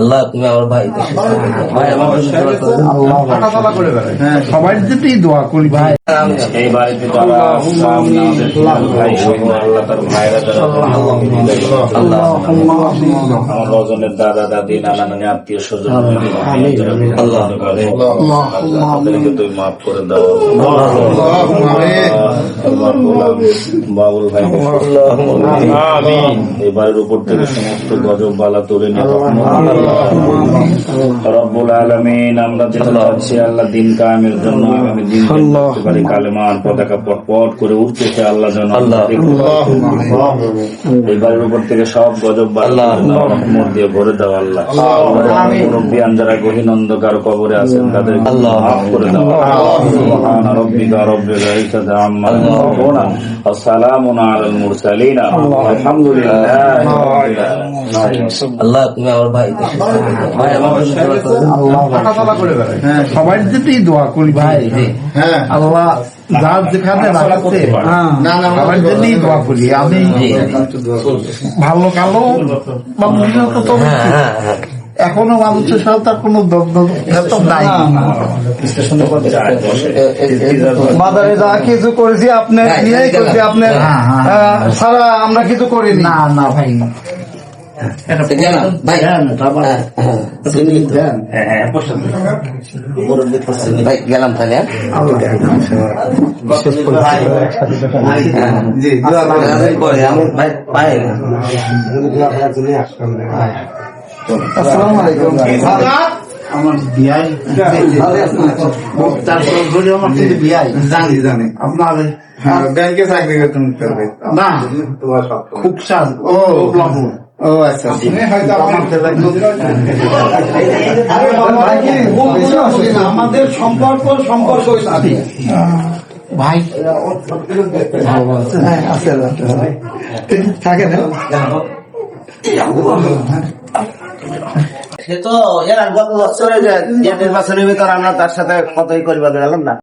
আল্লাহ তুমি আমার ভাই ভাই আমার বেড়ায়। হ্যাঁ সবাই যদি দোয়া করি। ভাই এই বাড়িতে যারা সামনে আমাদের ভাই সহ আল্লাহ তার ভাইরা যারা আল্লাহ। আমার রজনের দাদা দাদি নানা নানি আত্মীয় স্বজন আল্লাহ। তাদেরকে তুমি মাফ করে দাও। বাবুল ভাই এই বাড়ির উপর থেকে সমস্ত গজব বালা তুলে নিয়ে আলমিন আমরা যেটা চাচ্ছি আল্লাহ দিন কায়েমের জন্য আগামী দিন পারি কালেমার পতাকা পট পট করে উঠতেছে আল্লাহ যেন এই বাড়ির উপর থেকে সব গজব রহমত দিয়ে ভরে দাও আল্লাহ। মুরব্বিয়ান যারা গহীন অন্ধকার কবরে আছেন তাদের আল্লাহ। মাফ করে দাও। সুবহান রাব্বিকা রব্বিল ইজ্জাতি আম্মা ইয়াসিফুন। আসসালামু আলাল মুরসালিন। আলহামদুলিল্লাহি। আল্লাহ তুমি আমার ভাই ভাই আমার হ্যাঁ সবাই যদি দোয়া করি ভাই হ্যাঁ আল্লাহ যার যেখানে রাখছে সবাই যদি দোয়া করি আমি ভালো কালো মানুষের তো হ্যাঁ হ্যাঁ হ্যাঁ এখনও মানুষের সাথে তার কোনো নাই বাজারে যা কিছু করেছি আপনি হ্যাঁ, করেছি আপনি হ্যাঁ, হ্যাঁ। ছাড়া আমরা কিছু করি না না ভাই ভাই। হ্যাঁ হ্যাঁ। হ্যাঁ হ্যাঁ। ভাই গেলাম তাহলে হ্যাঁ? আমার আসসালামু আলাইকুম। আমার বিয়াই। আমার জানি জানি। আপনার হ্যাঁ ব্যাংকে চাকরি করতে না। খুব চান ও ও আচ্ছা আমাদের সম্পর্ক সম্পর্ক ভাই। হ্যাঁ থাকে না সে তো এর গত বছরে যে যে নির্বাচনের ভিতর আমরা তার সাথে কতই করিবার গেলাম না।